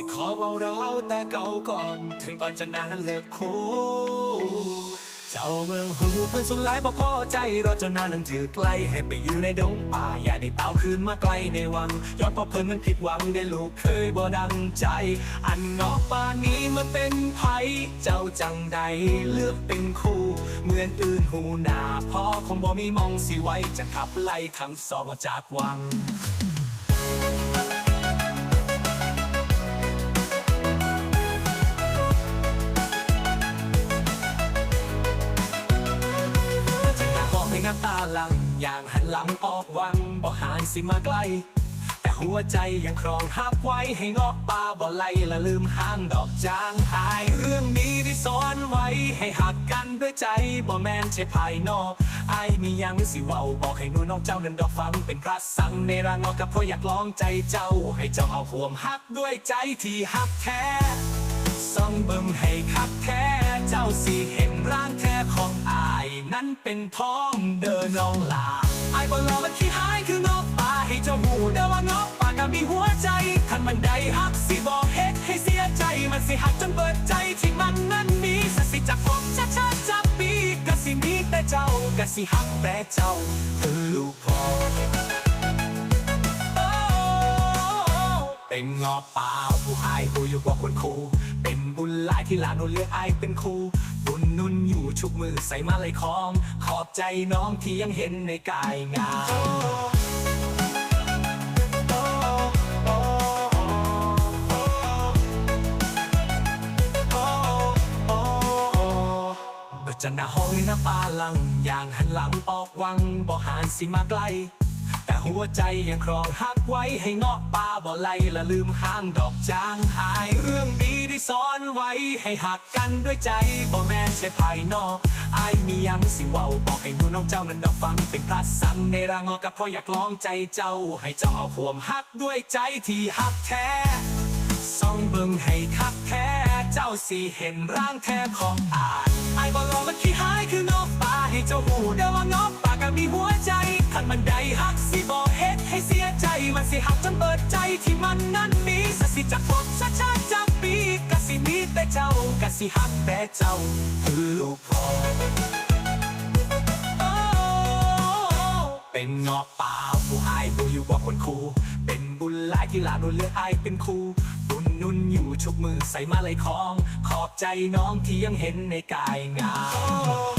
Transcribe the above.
ิขอเบาเราแต่เก่าก่อน ถึงตอนจะนานเลิกคู่เจ้าเมืองหูเพื่อนสุดหลายบ่พอใจรอจนนานนั้นถือไกลให้ไปอยู่ในดงป่า อย่าได้เต้าคืนมาไกลในวังย้อนพราะเพิ่นมันผิดหวังได้ลูกเคยบ่ดังใจ อันงอกป่านี้มันเป็นไผเจ้าจังใดเลือกเป็นคู่ เหมือนอื่นหูหนาพ่อคงบ่มีมองสิไว้จะขับไล่ทั้งสองจากวัง น้ำตาหลัง อย่างหันหลังออกวังบ่หานสิมาใกล้แต่หัวใจยังครองหักไว้ให้งอกป่าบ่ไล่ละลืมห้างดอกจางหายเรื่องนี้ที่สอนไว้ให้หักกันด้วยใจบ่แม่นใช่ภายนอกไอ้ายมีหยังสิเว้าบอกให้หนูน้องเจ้านั้นดอกฟังเป็นพระสังในรางออกกับพราะอยากลองใจเจ้า ให้เจ้าเอาห่วมหักด้วยใจที่หักแท้ ส่องเบิ่งให้คักแท้เจ้าสิเห็นร่างแท้ของอายนั้นเป็นท้องเดินน้องลาอายบ่รอมันขี้หายคืองอกป่าให้เจ้าหูเด้อว่างอกป่าก็มีหัวใจคันมันได้ฮักสิบอกเฮ็ดให้เสียใจมันสิหักจนเบิดใจที่มันนั้นมีสักสิจากผมชาชาจับปีก็สิมีแต่เจ้าก็สิหักแต่เจ้าคือลูกพ่อเป็นงอป่าผู้หายผู้ ที่หลานนุ่นเลือกไอเป็นครูบุญนุ่นอยู่ชุกมือใส่มาเลยคอง ขอบใจน้องที่ยังเห็นในกายงามเบิดจะหน้าห้องในหน้าปลาลัง อย่างหันหลังออกวังบ่หานสิมาไกล หัวใจยังครองหักไว้ให้งอกป่าบ่ไล่ละลืมห้างดอกจางหายเรื่องดีที่สอนไว้ให้หักกันด้วยใจบ่แม่นใช่ภายนอกอายมียังสิเว้าบอกให้หนูน้องเจ้านั้นดอกฟังเป็นพระสังในรางออกกับเพราะอยากลองใจเจ้า ให้เจ้าเอาห่วมหักด้วยใจที่หักแท้ส่องเบิ่งให้คักแท้เจ้าสิเห็นร่างแท้ของอายอายบ่รอมันขี้หายคืองอกป่าให้เจ้าหูเด้อว่างอกป่าก็มีหัว สิหักจนเบิดใจที่มันนั้นมีสสิจากพบชาชาจากปีกสิมีแต่เจ้ากสิหักแต่เจ้าคือลูกพ่อเป็นเงาะป่าผู้หายผู้อยู่กว่าคนครูเป็นบุญหลายที่หลานนุ่นเลือกอายเป็นครูบุญนุ่นอยู่ชุกมือใส่มาเลยของ ขอบใจน้องที่ยังเห็นในกายงาม